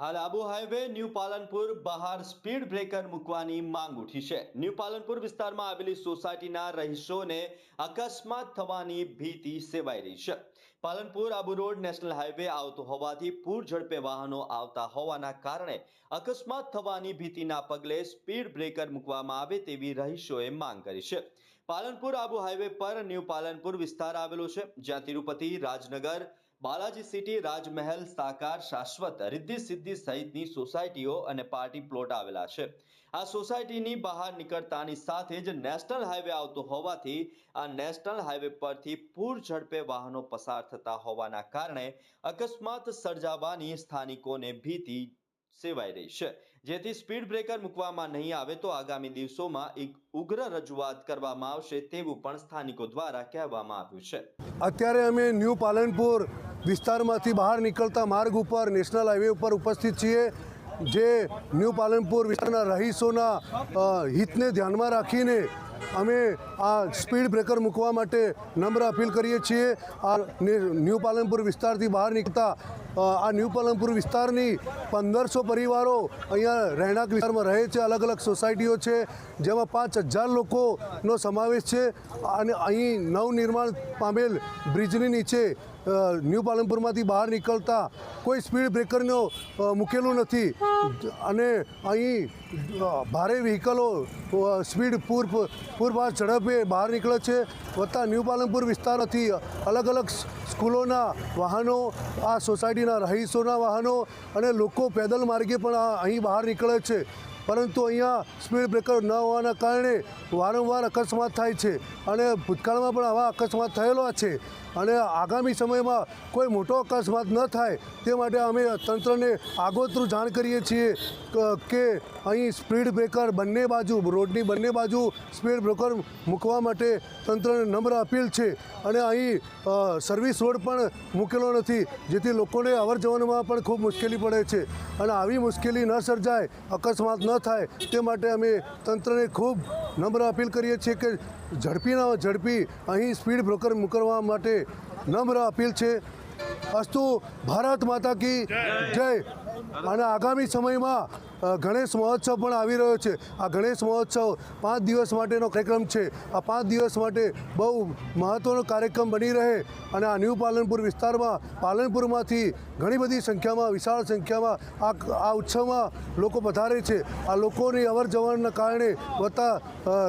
હાલ Abu highway new Palanpur બહાર speed breaker મૂકવાની માંગ ઉઠી છે. ન્યૂ પાલનપુર વિસ્તારમાં આવેલી સોસાયટીના રહીશોને અકસ્માત થવાની ભીતિ સેવાઈ રહી છે. Palanpur Abu road national highway આવતો હોવાથી પૂર ઝડપે વાહનો આવતા હોવાના કારણે અકસ્માત થવાની ભીતિના પગલે સ્પીડ બ્રેકર મૂકવામાં આવે તેવી રહીશોએ માંગ કરી છે. પાલનપુર આબુ હાઈવે પર ન્યૂ પાલનપુર વિસ્તાર આવેલો છે. જ્યાં તિરુપતિ, રાજનગર બાલાજી સિટી રાજમહેલ સાકાર શાશ્વત રિદ્ધિ સિદ્ધિ સહિતની સોસાયટીઓ અને પાર્ટી પ્લોટ આવેલા છે. આ સોસાયટીની બહાર નીકળતાની સાથે જ નેશનલ હાઈવે આવતો હોવાથી આ નેશનલ હાઈવે પરથી પૂર ઝડપે વાહનો પસાર થતા હોવાના કારણે અકસ્માત સર્જાવાની સ્થાનિકોને ભીતિ સેવાઈ રહી છે. જેથી સ્પીડ બ્રેકર મૂકવામાં નહીં આવે તો આગામી દિવસોમાં એક ઉગ્ર રજૂઆત કરવામાં આવશે તેવું પણ સ્થાનિકો દ્વારા કહેવામાં આવ્યું છે. અત્યારે અમે ન્યૂ પાલનપુર વિસ્તારમાંથી બહાર નીકળતા માર્ગ ઉપર, નેશનલ હાઈવે ઉપર ઉપસ્થિત છીએ, જે ન્યૂ પાલનપુર વિસ્તારના રહીશોના હિતને ધ્યાનમાં રાખીને અમે આ સ્પીડ બ્રેકર મૂકવા માટે નમ્ર અપીલ કરીએ છીએ. આ ન્યૂ પાલનપુર વિસ્તારથી બહાર નીકળતા આ ન્યૂ પાલનપુર વિસ્તારની પંદરસો પરિવારો અહીંયા રહેણાંક વિસ્તારમાં રહે છે. અલગ અલગ સોસાયટીઓ છે, જેમાં પાંચ હજાર લોકોનો સમાવેશ છે. અને અહીં નવનિર્માણ પામેલ બ્રિજની નીચે ન્યૂ પાલનપુરમાંથી બહાર નીકળતા કોઈ સ્પીડ બ્રેકરનો મૂકેલું નથી. અને અહીં ભારે વ્હીકલો સ્પીડ પૂર, પૂરપાસ ઝડપે બહાર નીકળે છે. વત્તા ન્યૂ પાલનપુર વિસ્તારથી અલગ અલગ સ્કૂલોના વાહનો, આ સોસાયટીના રહીશોના વાહનો અને લોકો પેદલ માર્ગે પણ અહીં બહાર નીકળે છે. પરંતુ અહીંયા સ્પીડ બ્રેકર ન હોવાના કારણે વારંવાર અકસ્માત થાય છે અને ભૂતકાળમાં પણ આવા અકસ્માત થયેલો છે અને આગામી સમયમાં કોઈ મોટો અકસ્માત ન થાય તે માટે અમે તંત્રને આગોતરું જાણ કરીએ છીએ કે અહીં સ્પીડ બ્રેકર બંને બાજુ, રોડની બંને બાજુ સ્પીડ બ્રેકર મૂકવા માટે તંત્રને નમ્ર અપીલ છે અને અહીં સર્વિસ રોડ પણ મૂકેલો નથી જેથી લોકોને અવર પણ ખૂબ મુશ્કેલી પડે છે અને આવી મુશ્કેલી ન સર્જાય, અકસ્માત ન થાય તે માટે અમે તંત્રને ખૂબ નમ્ર અપીલ કરીએ છીએ કે ઝડપીના ઝડપી અહીં સ્પીડ બ્રોકર મૂકવા માટે નમ્ર અપીલ છે. અસ્તુ ભારત માતા કી જય. અને આગામી સમયમાં ગણેશ મહોત્સવ પણ આવી રહ્યો છે. આ ગણેશ મહોત્સવ પાંચ દિવસ માટેનો કાર્યક્રમ છે. આ પાંચ દિવસ માટે બહુ મહત્ત્વનો કાર્યક્રમ બની રહે અને આ ન્યૂ પાલનપુર વિસ્તારમાં પાલનપુરમાંથી ઘણી બધી સંખ્યામાં, વિશાળ સંખ્યામાં આ આ ઉત્સવમાં લોકો પધારે છે. આ લોકોની અવર જવરના કારણે વત્તા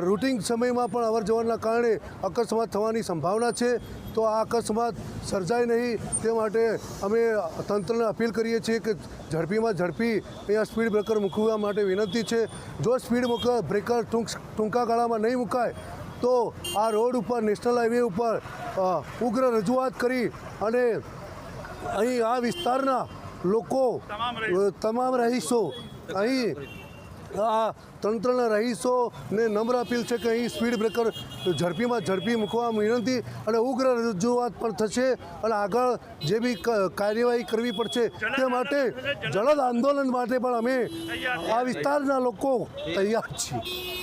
રૂટિંગ સમયમાં પણ અવર જવરના કારણે અકસ્માત થવાની સંભાવના છે. તો આ અકસ્માત સર્જાય નહીં તે માટે અમે તંત્રને અપીલ કરીએ છીએ કે ઝડપીમાં ઝડપી અહીંયા સ્પીડ બ્રેકર મૂકવા માટે વિનંતી છે. જો સ્પીડ બ્રેકર ટૂંક, ટૂંકા ગાળામાં નહીં મુકાય, તો આ રોડ ઉપર, નેશનલ હાઈવે ઉપર ઉગ્ર રજૂઆત કરી અને અહીં આ વિસ્તારના લોકો તમામ રહીશો અહીં આ તંત્રના રહીશોને નમ્ર અપીલ છે કે અહીં સ્પીડ બ્રેકર ઝડપીમાં ઝડપી મૂકવા વિનંતી અને ઉગ્ર રજૂઆત પણ થશે અને આગળ જે બી કાર્યવાહી કરવી પડશે તે માટે જલદ આંદોલન માટે પણ અમે આ વિસ્તારના લોકો તૈયાર છીએ.